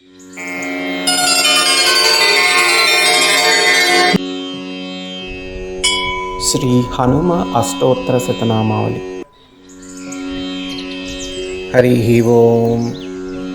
శ్రీ హనుమ అష్టోత్తర శతనామావళి. హరి ఓం.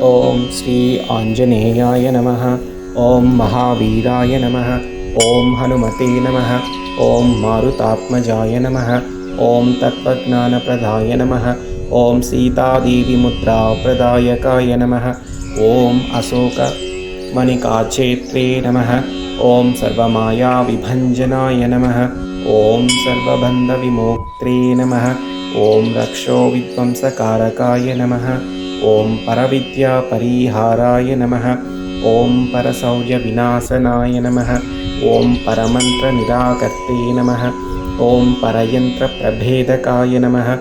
ఓం శ్రీ ఆంజనేయాయ నమ. ఓం మహావీరాయ నమ. ఓం హనుమతే నమ. ఓం మారుతాత్మజాయ నమ. ఓం తత్వజ్ఞానప్రదాయ నమ. ఓం సీతాదేవిముద్రాప్రదాయకాయ నమ. ॐ अशोकमणिकाक्षेत्रे नमः। ॐ सर्वमायाविभञ्जनाय नमः। ॐ सर्वबन्धविमोक्त्रे नमः। ॐ रक्षो विध्वंसकारकाय नमः। ॐ परविद्यापरिहाराय नमः। ॐ परसौर्यविनाशनाय नमः। ॐ परमन्त्रनिराकर्त्रे नमः। ॐ परयन्त्रप्रभेदकाय नमः।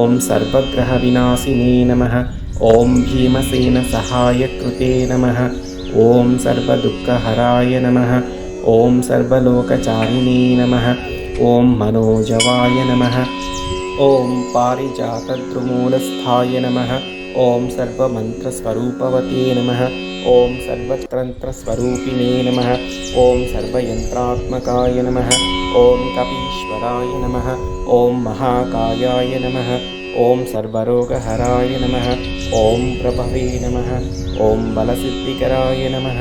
ॐ सर्वग्रहविनाशिने नमः। ॐ भीमसेनसहायकृते नमः। ॐ सर्वदुःखहराय नमः। ॐ सर्वलोकचारिणे नमः। ॐ मनोजवाय नमः। ॐ पारिजातद्रुमूलस्थाय नमः। ॐ सर्वमन्त्रस्वरूपवते नमः। ॐ सर्वतन्त्रस्वरूपिणे नमः। ॐ सर्वयन्त्रात्मकाय नमः। ॐ कपीश्वराय नमः। ॐ महाकायाय नमः। ॐ सर्वरोगहराय नमः ॐ प्रभवे नमः ॐ बलसिद्धिकराय नमः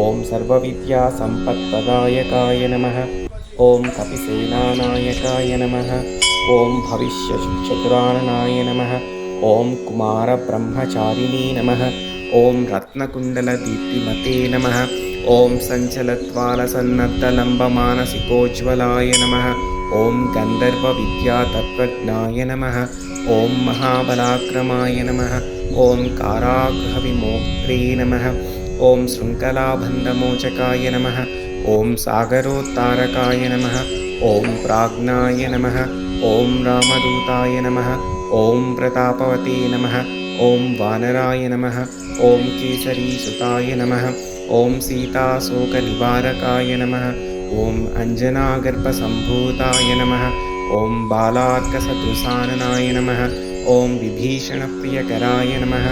ॐ सर्वविद्यासम्पत्प्रदायकाय नमः ॐ कपिसेनानायकाय नमः ॐ भविष्यशिक्षुराणनाय नमः ॐ कुमारब्रह्मचारिणी नमः ॐ रत्नकुण्डलदीप्तिमते नमः ॐ सञ्चलत्वालसन्नद्धलम्बमानसिकोज्ज्वलाय नमः ॐ गन्धर्वविद्यातत्त्वज्ञाय नमः ॐ महाबलाक्रमाय नमः ॐ काराग्रहविमोक्त्रे नमः ॐ शृङ्खलाबन्धमोचकाय नमः ॐ सागरोत्तारकाय नमः ॐ प्राज्ञाय नमः ॐ रामदूताय नमः ॐ प्रतापवते नमः ॐ वानराय नमः ॐ केसरीसुताय नमः ॐ सीताशोकनिवारकाय नमः ॐ अञ्जनागर्भसम्भूताय नमः ॐ बालार्कसदृशाननाय नमः ॐ विभीषणप्रियकराय नमः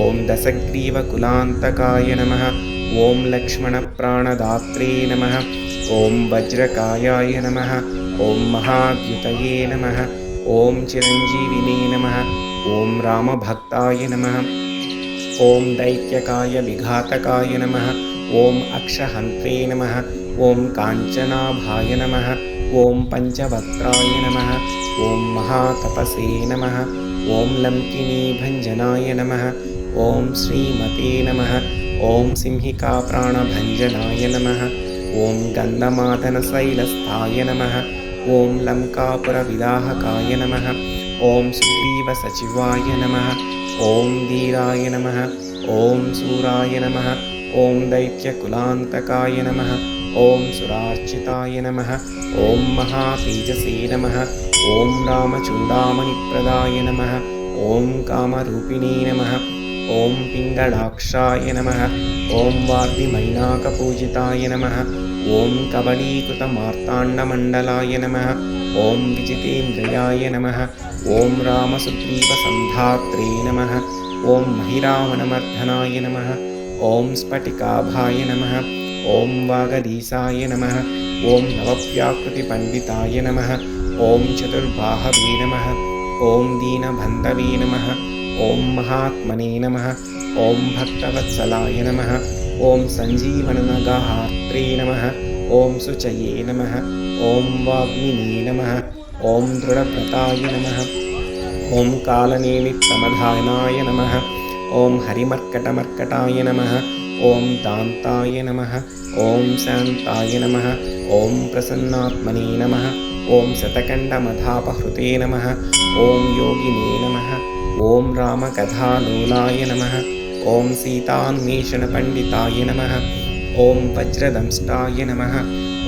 ॐ दशग्रीवकुलान्तकाय नमः ॐ लक्ष्मणप्राणदात्रे नमः ॐ वज्रकायाय नमः ॐ महाद्युतये नमः ॐ चिरञ्जीविने नमः ॐ रामभक्ताय नमः ॐ दैत्यकाय विघातकाय नमः ॐ अक्षहन्त्रे नमः ॐ काञ्चनाभाय नमः ॐ पञ्चवक्त्राय नमः ॐ महातपसे नमः ॐ लङ्किनीभञ्जनाय नमः ॐ श्रीमते नमः ॐ सिंहिकाप्राणभञ्जनाय नमः ॐ गन्धमादनशैलस्थाय नमः ॐ लङ्कापुरविदाहकाय नमः ॐ सुग्रीवसचिवाय नमः ॐ धीराय नमः ॐ सूराय नमः ॐ दैत्यकुलान्तकाय नमः ॐ सुरार्चिताय नमः ॐ महातेजसे नमः ॐ रामचूडामणिप्रदाय नमः ॐ कामरूपिणे नमः ॐ पिङ्गळाक्षाय नमः ॐ वार्तिमैनाकपूजिताय नमः ॐ कबलीकृतमार्ताण्डमण्डलाय नमः ॐ विजितेन्द्रियाय नमः ॐ रामसुग्रीवसन्धात्रे नमः ॐ महिरावणमर्धनाय नमः ॐ स्फटिकाभाय नमः ॐ वागदीसाय नमः ॐ नवव्याकृतिपण्डिताय नमः ॐ चतुर्बाहवे नमः ॐ दीनबन्धवे नमः ॐ महात्मने नमः ॐ भक्तवत्सलाय नमः ॐ सञ्जीवननगाहात्रे नमः ॐ शुचये नमः ॐ वाग्मिने नमः ॐ दृढव्रताय नमः ॐ कालनेमित्तमधानाय नमः ॐ हरिमर्कटमर्कटाय नमः ॐ दान्ताय नमः ॐ शान्ताय नमः ॐ प्रसन्नात्मने नमः ॐ शतकण्डमधापहृते नमः ॐ योगिने नमः ॐ रामकथालोलाय नमः ॐ सीतान्वेषणपण्डिताय नमः ॐ वज्रदंष्टाय नमः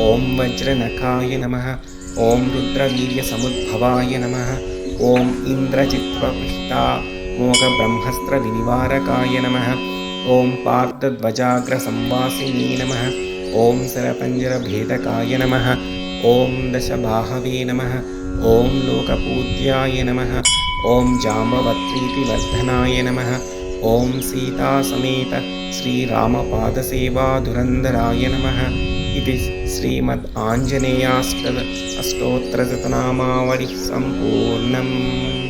ॐ वज्रनखाय नमः ॐ रुद्रवीर्यसमुद्भवाय नमः ॐ इन्द्रजित्वपिष्टा मोघब्रह्मस्त्रविनिवारकाय नमः। ॐ पार्थध्वजाग्रसंवासिनी नमः। ॐ सरपञ्जरभेदकाय नमः। ॐ दशबाहवे नमः। ॐ लोकपूज्याय नमः। ॐ जाम्बवत्प्रीतिवर्धनाय नमः। ॐ सीतासमेत श्रीरामपादसेवाधुरन्धराय नमः। इति श्रीमद् आञ्जनेयाष्ट अष्टोत्तरशतनामावलिः सम्पूर्णम्